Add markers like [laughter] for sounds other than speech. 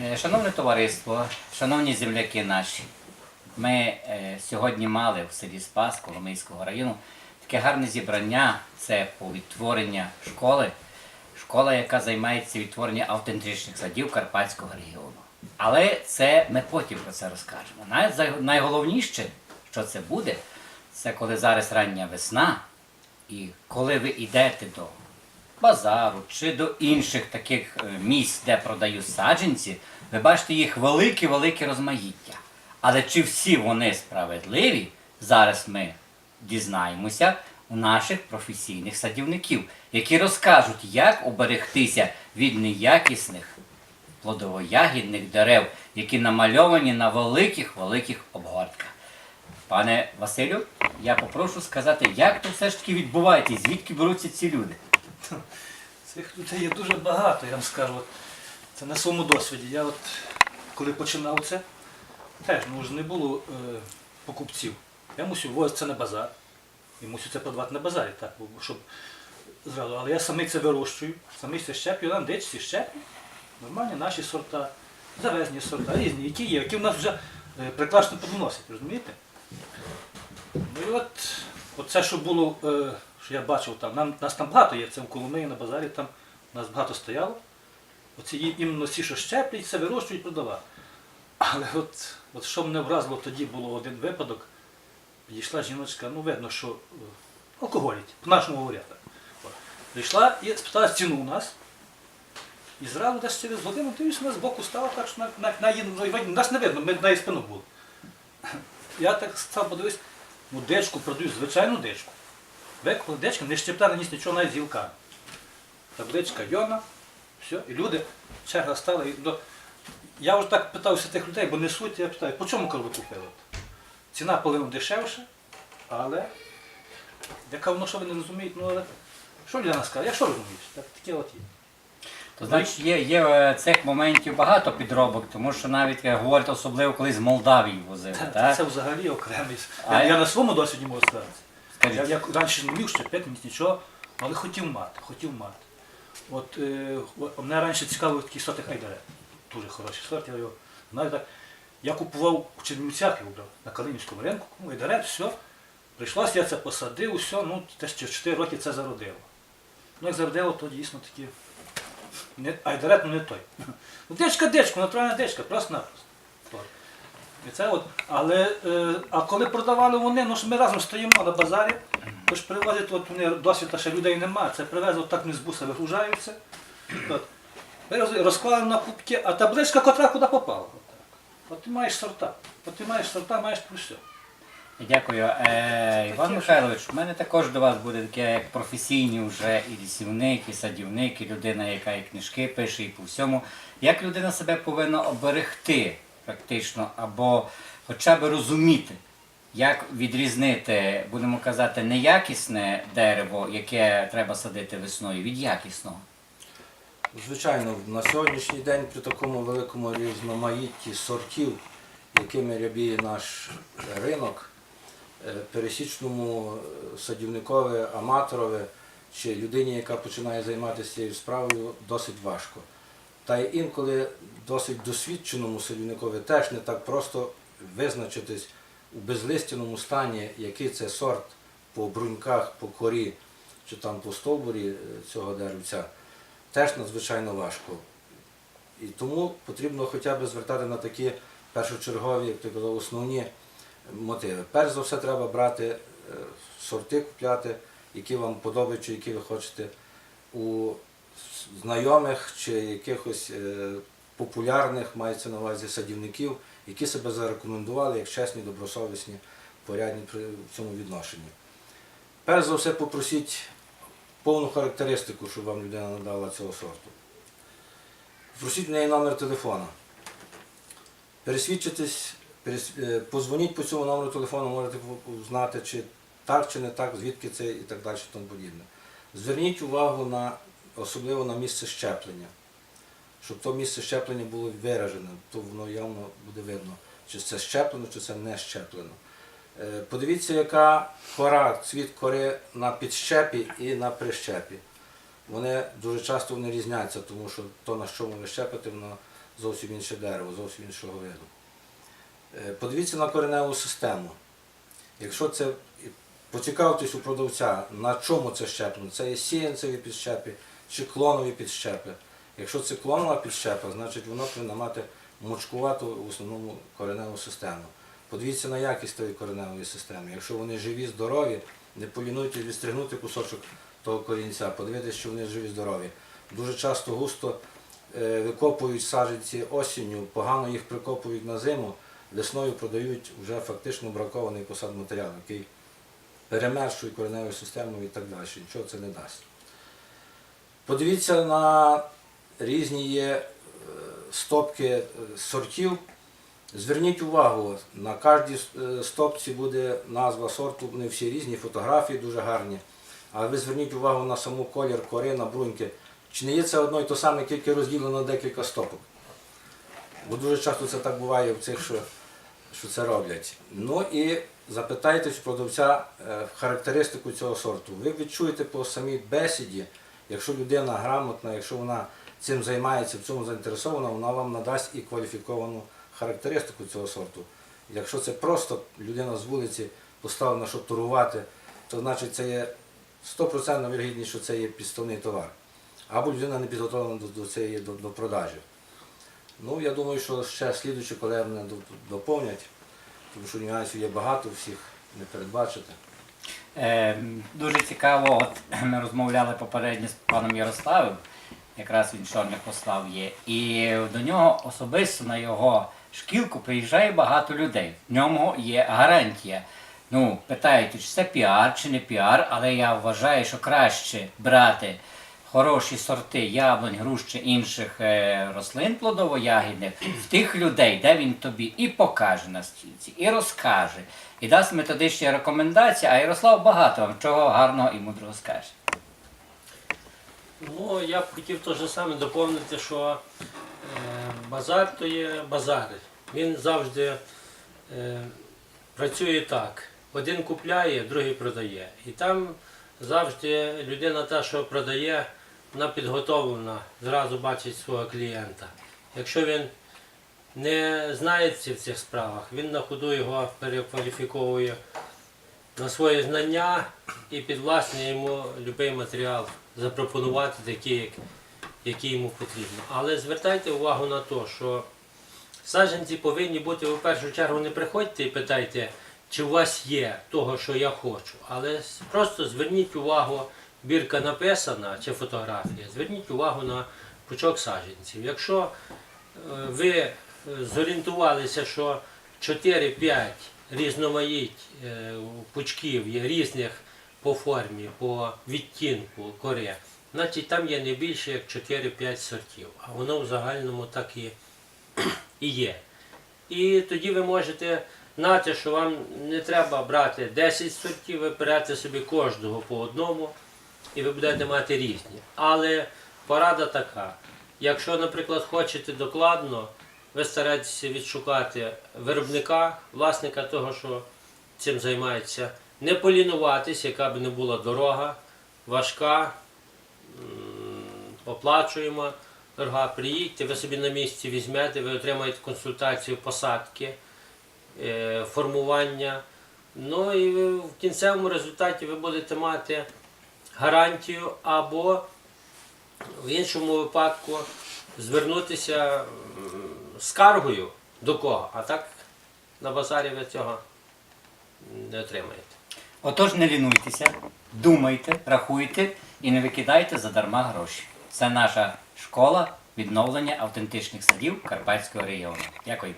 Е, Шановне товариство, шановні земляки наші, ми е, сьогодні мали в селі Спас Коломийського району таке гарне зібрання. Це по відтворення школи. Школа, яка займається відтворенням автентичних садів Карпатського регіону. Але це ми потім про це розкажемо. Найголовніше, що це буде, це коли зараз рання весна, і коли ви йдете до базару чи до інших таких е, місць, де продають саджанці, ви бачите їх велике-велике розмаїття. Але чи всі вони справедливі, зараз ми дізнаємося у наших професійних садівників, які розкажуть, як оберегтися від неякісних плодово-ягідних дерев, які намальовані на великих-великих обгортках. Пане Василю, я попрошу сказати, як то все ж таки відбувається, звідки беруться ці люди. Цих людей є дуже багато, я вам скажу. Це на своєму досвіді. Я от коли починав це, теж ну, не було е, покупців. Я мусив возити це на базар. І мусив це продавати на базарі, так, щоб зразу. Але я самий це вирощую, самий це щеплю, нам дичці щеплю. Нормальні наші сорта, завезні сорта, різні, які є, які в нас вже е, прекрасно плодоносять, розумієте? Ну і от, от це, що було, е, що я бачив там, нам, нас там багато є, це в Коломиї на базарі, там нас багато стояло. Оці іменно ці, що щеплять, це вирощують, продавати. Але от, от що мене вразило, тоді було один випадок, підійшла жіночка, ну видно, що е, алкоголіть, по-нашому говорять. Прийшла і спитала ціну у нас. І зразу десь через годину дивлюсь, вона збоку стала так, що на, на, на, її- ну, нас не видно, ми на її спину були. Я так став подивився, ну дечку продають, звичайну дечку. Дечку, не щеплена ніс нічого навіть з гілками. Табличка Йона, все, і люди, черга стала. І, до... Я вже так питався тих людей, бо несуть, я питаю, по чому коли ви купили? Ціна половину дешевша, але я кажу, ну що ви не розумієте, ну але що людина скаже, я що розумієш? Так, таке от є. То значить є, є е, цих моментів багато підробок, тому що навіть е, говорять особливо, коли з Молдавії возили. Та, Так? Це взагалі окремий. А я- я на своєму досвіді можу сказати. Я, я раніше не міг щепити, ні нічого, але хотів мати, хотів мати. От е, от мене раніше цікавив такий сорти хайдаре. Дуже хороший сорт, я його знаю так. Я купував у Чернівцях його брав, на Калинівському ринку, ну, айдарет, все. Прийшлося, я це посадив, все, ну, теж через 4 роки це зародило. Ну, як зародило, то дійсно такі. Не, айдарет, ну не той. [laughs] Ну, дечка, дечка, натуральна дечка, просто-напросто. І це от, але, е, а коли продавали вони, ну ж ми разом стоїмо на базарі, то ж привозять, от вони досвіта ще людей немає, це привезли, так вони з буса вигружаються. От. Вирозли, Розклали на кубки, а табличка котра куди попала. От, от ти маєш сорта. От ти маєш сорта, маєш про все. Дякую. Е, Іван Михайлович, у мене також до вас буде таке як професійний вже і лісівник, і садівник, і людина, яка і книжки пише, і по всьому. Як людина себе повинна оберегти практично, або хоча б розуміти, як відрізнити, будемо казати, неякісне дерево, яке треба садити весною, від якісного. Звичайно, на сьогоднішній день при такому великому різноманітті сортів, якими рябіє наш ринок, е, пересічному е, садівникові, аматорові чи людині, яка починає займатися цією справою, досить важко. Та й інколи досить досвідченому садівникові теж не так просто визначитись у безлистяному стані, який це сорт по бруньках, по корі чи там по стовбурі е, цього деревця теж надзвичайно важко. І тому потрібно хоча б звертати на такі першочергові, як ти казав, основні мотиви. Перш за все треба брати е, сорти, купляти, які вам подобаються, які ви хочете у знайомих чи якихось е, популярних, мається на увазі садівників, які себе зарекомендували як чесні, добросовісні, порядні при цьому відношенні. Перш за все попросіть повну характеристику, щоб вам людина надала цього сорту. Просіть в неї номер телефона. Пересвідчитись, перес... е, позвоніть по цьому номеру телефону, можете знати, чи так, чи не так, звідки це і так далі, тому подібне. Зверніть увагу на, особливо на місце щеплення. Щоб то місце щеплення було виражене, то воно явно буде видно, чи це щеплено, чи це не щеплено. Е, Подивіться, яка кора, цвіт кори на підщепі і на прищепі. Вони дуже часто вони різняться, тому що то, на що ви щепите, воно зовсім інше дерево, зовсім іншого виду. Е, Подивіться на кореневу систему. Якщо це поцікавтесь у продавця, на чому це щеплено, це є сіянцеві підщепи чи клонові підщепи. Якщо це клонова підщепа, значить воно повинно мати мочкувату в основному кореневу систему. Подивіться на якість тої кореневої системи. Якщо вони живі, здорові, не полінуйте відстригнути кусочок того корінця, подивитися, що вони живі, здорові. Дуже часто густо е, викопують саджанці осінню, погано їх прикопують на зиму, весною продають вже фактично бракований посад матеріал, який перемершує кореневу систему і так далі. Нічого це не дасть. Подивіться на різні є е, стопки е, сортів. Зверніть увагу, на кожній е, стопці буде назва сорту, вони всі різні, фотографії дуже гарні. Але ви зверніть увагу на саму колір кори, на бруньки. Чи не є це одно і то саме, тільки розділено декілька стопок? Бо дуже часто це так буває в цих, що, що це роблять. Ну і запитайтесь продавця характеристику цього сорту. Ви відчуєте по самій бесіді, якщо людина грамотна, якщо вона цим займається, в цьому заінтересована, вона вам надасть і кваліфіковану характеристику цього сорту. Якщо це просто людина з вулиці поставлена, щоб торгувати, то значить це є 100% вірогідність, що це є підставний товар. Або людина не підготовлена до, до цієї до, до продажі. Ну, я думаю, що ще слідуючі колеги мене доповнять, тому що нюансів є багато, всіх не передбачити. Е, дуже цікаво, от [clears throat] ми розмовляли попередньо з паном Ярославом, якраз він чорних послав є, і до нього особисто на його шкілку приїжджає багато людей. В ньому є гарантія. Ну, питають, чи це піар, чи не піар, але я вважаю, що краще брати хороші сорти яблунь, груш чи інших е, рослин плодово-ягідних в тих людей, де він тобі і покаже на стільці, і розкаже, і дасть методичні рекомендації, а Ярослав багато вам чого гарного і мудрого скаже. Ну, я б хотів те ж саме доповнити, що е, базар то є базар. Він завжди е, працює так. Один купляє, другий продає. І там завжди людина та, що продає, вона підготовлена, зразу бачить свого клієнта. Якщо він не знається в цих справах, він на ходу його перекваліфіковує на свої знання і підвласнює йому будь-який матеріал запропонувати такий, як, який йому потрібно. Але звертайте увагу на те, що саджанці повинні бути, в першу чергу, не приходьте і питайте, чи у вас є того, що я хочу. Але просто зверніть увагу, бірка написана чи фотографія, зверніть увагу на пучок саджанців. Якщо е, ви е, зорієнтувалися, що 4-5 різноманіть е, пучків є різних по формі, по відтінку кори, значить там є не більше як 4-5 сортів. А воно в загальному так і, і є. І тоді ви можете знати, що вам не треба брати 10 сортів, ви берете собі кожного по одному і ви будете мати різні. Але порада така. Якщо, наприклад, хочете докладно, ви стараєтеся відшукати виробника, власника того, що цим займається, не полінуватись, яка б не була дорога, важка, оплачуємо, дорога, приїдьте, ви собі на місці візьмете, ви отримаєте консультацію посадки, е, формування. Ну і в кінцевому результаті ви будете мати гарантію або в іншому випадку звернутися скаргою до кого, а так на базарі ви цього не отримаєте. Отож, не лінуйтеся, думайте, рахуйте і не викидайте задарма гроші. Це наша школа відновлення автентичних садів Карпатського регіону. Дякую.